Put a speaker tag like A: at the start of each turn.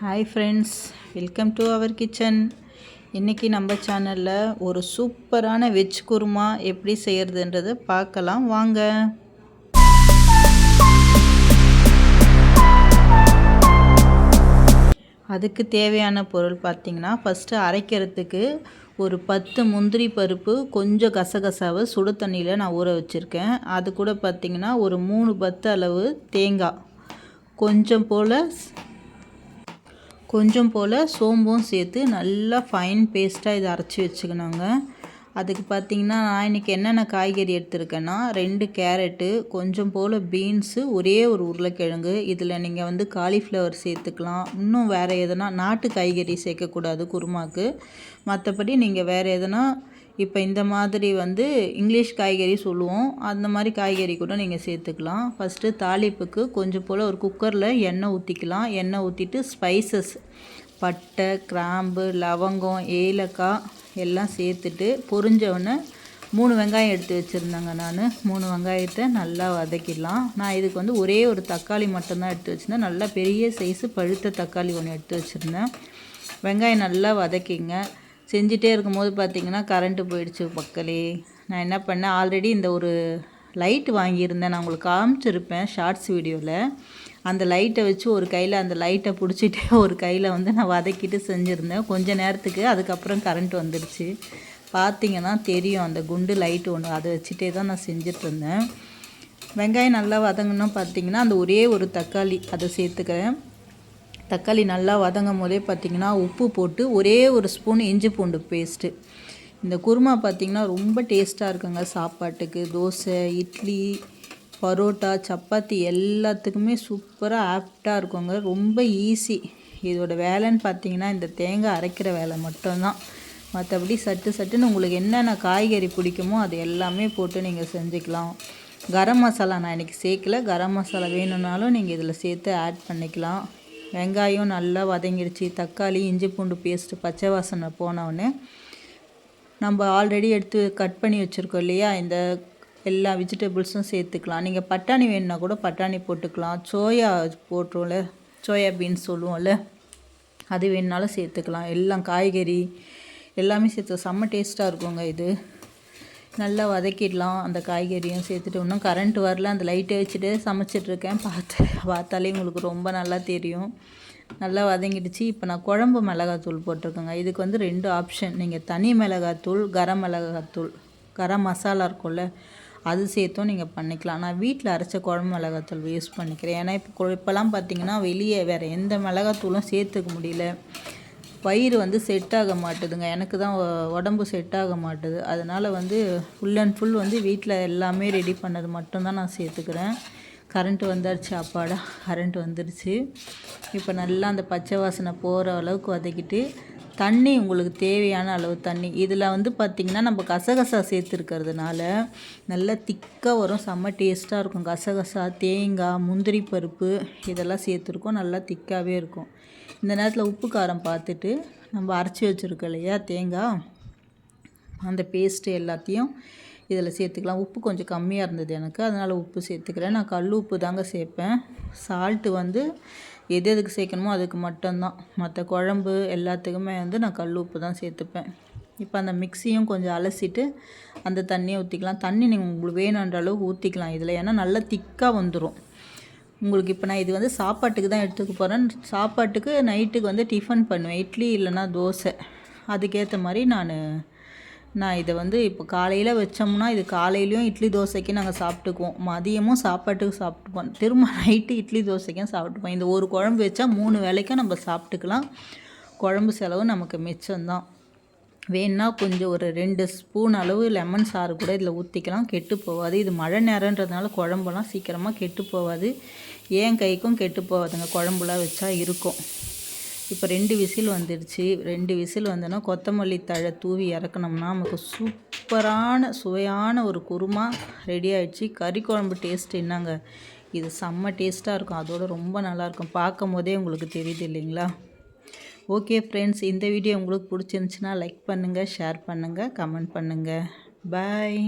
A: Hi friends welcome to our kitchen இன்றைக்கி நம்ம சேனலில் ஒரு சூப்பரான வெஜ் குருமா எப்படி செய்கிறதுன்றதை பார்க்கலாம் வாங்க. அதுக்கு தேவையான பொருள் பார்த்திங்கன்னா ஃபஸ்ட்டு அரைக்கிறதுக்கு ஒரு பத்து முந்திரி பருப்பு கொஞ்சம் கசகசாவை சுடு தண்ணியில் நான் ஊற வச்சுருக்கேன். அது கூட பார்த்திங்கன்னா ஒரு மூணு பத்து அளவு தேங்காய். கொஞ்சம் போல் கொஞ்சம் போல் சோம்பும் சேர்த்து நல்லா ஃபைன் பேஸ்ட்டாக இதை அரைச்சி வச்சுக்கணுங்க. அதுக்கு பார்த்திங்கன்னா நான் இன்றைக்கி என்னென்ன காய்கறி எடுத்திருக்கேன்னா ரெண்டு கேரட்டு கொஞ்சம் போல் பீன்ஸு ஒரே ஒரு உருளைக்கிழங்கு. இதில் நீங்கள் வந்து காலிஃப்ளவர் சேர்த்துக்கலாம். இன்னும் வேறு எதனா நாட்டு காய்கறி சேர்க்கக்கூடாது குருமாக்கு. மற்றபடி நீங்கள் வேறு எதனா இப்போ இந்த மாதிரி வந்து இங்கிலீஷ் காய்கறி சொல்லுவோம். அந்த மாதிரி காய்கறி கூட நீங்கள் சேர்த்துக்கலாம். ஃபஸ்ட்டு தாளிப்புக்கு கொஞ்சம் போல் ஒரு குக்கரில் எண்ணெய் ஊற்றிக்கலாம் எண்ணெய் ஊற்றிட்டு ஸ்பைசஸ் பட்டை கிராம்பு லவங்கம் ஏலக்காய் எல்லாம் சேர்த்துட்டு பொரிஞ்சவொடனே மூணு வெங்காயம் எடுத்து வச்சுருந்தேங்க நான். மூணு வெங்காயத்தை நல்லா வதக்கிடலாம். நான் இதுக்கு வந்து ஒரே ஒரு தக்காளி மட்டும்தான் எடுத்து வச்சுருந்தேன். நல்லா பெரிய சைஸு பழுத்த தக்காளி ஒன்று எடுத்து வச்சுருந்தேன். வெங்காயம் நல்லா வதக்கிங்க. செஞ்சிட்டே இருக்கும்போது பார்த்திங்கன்னா கரண்ட்டு போயிடுச்சு பக்கலே. நான் என்ன பண்ணேன் ஆல்ரெடி இந்த ஒரு லைட் வாங்கியிருந்தேன். நான் உங்களுக்கு காமிச்சிருப்பேன் ஷார்ட்ஸ் வீடியோவில் அந்த லைட்டை வச்சு ஒரு கையில் அந்த லைட்டை பிடிச்சிட்டே ஒரு கையில் வந்து நான் வதக்கிட்டு செஞ்சுருந்தேன். கொஞ்சம் நேரத்துக்கு அதுக்கப்புறம் கரண்ட் வந்துடுச்சு பார்த்திங்கன்னா தெரியும் அந்த குண்டு லைட்டு ஒன்று அதை வச்சுட்டே தான் நான் செஞ்சிட்ருந்தேன். வெங்காயம் நல்லா வதங்கணும் பார்த்திங்கன்னா அந்த ஒரே ஒரு தக்காளி அதை சேர்த்துக்கிறேன். தக்காளி நல்லா வதங்கும் போதே பார்த்திங்கன்னா உப்பு போட்டு ஒரே ஒரு ஸ்பூன் இஞ்சி பூண்டு பேஸ்ட்டு இந்த குருமா பார்த்திங்கன்னா ரொம்ப டேஸ்ட்டாக இருக்குங்க சாப்பாட்டுக்கு. தோசை இட்லி பரோட்டா சப்பாத்தி எல்லாத்துக்குமே சூப்பராக ஆப்டாக இருக்குங்க. ரொம்ப ஈஸி இதோட வேலைன்னு பார்த்தீங்கன்னா இந்த தேங்காய் அரைக்கிற வேலை மட்டும்தான். மற்றபடி சட்டு சட்டுன்னு உங்களுக்கு என்னென்ன காய்கறி பிடிக்குமோ அது எல்லாமே போட்டு நீங்கள் செஞ்சுக்கலாம். கரம் மசாலா நான் இன்றைக்கி சேர்க்கல. கரம் மசாலா வேணும்னாலும் நீங்கள் இதில் சேர்த்து ஆட் பண்ணிக்கலாம். வெங்காயம் நல்லா வதங்கிடுச்சு. தக்காளி இஞ்சி பூண்டு பேஸ்ட்டு பச்சை வாசனை போனவுடனே நம்ம ஆல்ரெடி எடுத்து கட் பண்ணி வச்சுருக்கோம் இல்லையா? இந்த எல்லா வெஜிடபிள்ஸும் சேர்த்துக்கலாம். நீங்கள் பட்டாணி வேணுன்னா கூட பட்டாணி போட்டுக்கலாம். சோயா போட்டுருவோம்ல சோயா பீன்ஸ் சொல்லுவோம்ல அது வேணுனாலும் சேர்த்துக்கலாம். எல்லாம் காய்கறி எல்லாமே சேர்த்து செம்ம டேஸ்ட்டாக இருக்குங்க இது. நல்லா வதக்கிடலாம் அந்த காய்கறியும் சேர்த்துட்டு. இன்னும் கரண்ட் வரல அந்த லைட்டை வச்சுட்டு சமைச்சிட்ருக்கேன். பார்த்து பார்த்தாலே உங்களுக்கு ரொம்ப நல்லா தெரியும். நல்லா வதங்கிடுச்சு. இப்போ நான் குழம்பு மிளகாத்தூள் போட்டிருக்கேங்க. இதுக்கு வந்து ரெண்டு ஆப்ஷன் நீங்கள் தனி மிளகாத்தூள் கரம் மிளகாத்தூள். கரம் மசாலா இருக்கும்ல அது சேர்த்தும் நீங்கள் பண்ணிக்கலாம். நான் வீட்டில் அரைச்ச குழம்பு மிளகாத்தூள் யூஸ் பண்ணிக்கிறேன். ஏன்னா இப்போ இப்போலாம் பார்த்தீங்கன்னா வெளியே வேறு எந்த மிளகாத்தூளும் சேர்த்துக்க முடியல. வயிறு வந்து செட் ஆக மாட்டுதுங்க. எனக்கு தான் உடம்பு செட் ஆக மாட்டுது. அதனால் வந்து ஃபுல் அண்ட் ஃபுல் வந்து வீட்டில் எல்லாமே ரெடி பண்ணது மட்டும்தான் நான் சேர்த்துக்கிறேன். கரண்ட்டு வந்தாச்சு அப்பாடா. கரண்ட் வந்துடுச்சு இப்போ நல்லா அந்த பச்சை வாசனை போகிற அளவுக்கு வதக்கிட்டு தண்ணி உங்களுக்கு தேவையான அளவு தண்ணி. இதில் வந்து பார்த்திங்கன்னா நம்ம கசகசா சேர்த்துருக்கிறதுனால நல்லா திக்காக வரும். செம்ம டேஸ்ட்டாக இருக்கும். கசகசா தேங்காய் முந்திரி பருப்பு இதெல்லாம் சேர்த்துருக்கோம். நல்லா திக்காகவே இருக்கும். இந்த நேரத்தில் உப்பு காரம் பார்த்துட்டு நம்ம அரைச்சி வச்சுருக்கோம் இல்லையா? தேங்காய் அந்த பேஸ்ட்டு எல்லாத்தையும் இதில் சேர்த்துக்கலாம். உப்பு கொஞ்சம் கம்மியாக இருந்தது எனக்கு. அதனால் உப்பு சேர்த்துக்கிறேன். நான் கல் உப்பு தாங்க சேர்ப்பேன். சால்ட்டு வந்து எது எதுக்கு சேர்க்கணுமோ அதுக்கு மட்டும்தான். மற்ற குழம்பு எல்லாத்துக்குமே வந்து நான் கல் உப்பு தான் சேர்த்துப்பேன். இப்போ அந்த மிக்சியும் கொஞ்சம் அலசிட்டு அந்த தண்ணியை ஊற்றிக்கலாம் தண்ணி நீங்கள் உங்களுக்கு வேணுன்ற அளவுக்கு ஊற்றிக்கலாம் இதில். ஏன்னா நல்லா திக்காக வந்துடும் உங்களுக்கு இப்போ நான் இது வந்து சாப்பாட்டுக்கு தான் எடுத்துக்க போகிறேன் சாப்பாட்டுக்கு நைட்டுக்கு வந்து டிஃபன் பண்ணுவேன். இட்லி இல்லைன்னா தோசை. அதுக்கேற்ற மாதிரி நான் நான் இதை வந்து இப்போ காலையில் வச்சோம்னா இது காலையிலையும் இட்லி தோசைக்கு நாங்கள் சாப்பிட்டுக்குவோம். மதியமும் சாப்பாட்டுக்கு சாப்பிட்டுப்போம் திரும்ப நைட்டு இட்லி தோசைக்கும் சாப்பிட்டுப்போம் இந்த ஒரு குழம்பு வச்சா மூணு வேலைக்கும் நம்ம சாப்பிட்டுக்கலாம். குழம்பு செலவு நமக்கு மிச்சம்தான். வேணுன்னா கொஞ்சம் ஒரு ரெண்டு ஸ்பூன் அளவு லெமன் சாறு கூட இதில் ஊற்றிக்கலாம் கெட்டு போகாது. இது மழை நேரன்றதுனால குழம்புலாம் சீக்கிரமாக கெட்டு போகாது. ஏன் கைக்கும் கெட்டு போகாதுங்க. குழம்புலாம் வச்சா இருக்கும். இப்போ ரெண்டு விசில் வந்துடுச்சு. ரெண்டு விசில் வந்தோன்னா கொத்தமல்லி தழை தூவி இறக்கணும்னா நமக்கு சூப்பரான சுவையான ஒரு குருமா ரெடி ஆகிடுச்சு கறி குழம்பு டேஸ்ட் என்னங்க? இது செம்ம டேஸ்ட்டாக இருக்கும். அதோட ரொம்ப நல்லாயிருக்கும் பார்க்கும் போதே உங்களுக்கு தெரியுது இல்லைங்களா? ஓகே ஃப்ரெண்ட்ஸ் இந்த வீடியோ உங்களுக்கு பிடிச்சிருந்துச்சின்னா லைக் பண்ணுங்கள் ஷேர் பண்ணுங்கள் கமெண்ட் பண்ணுங்கள் பாய்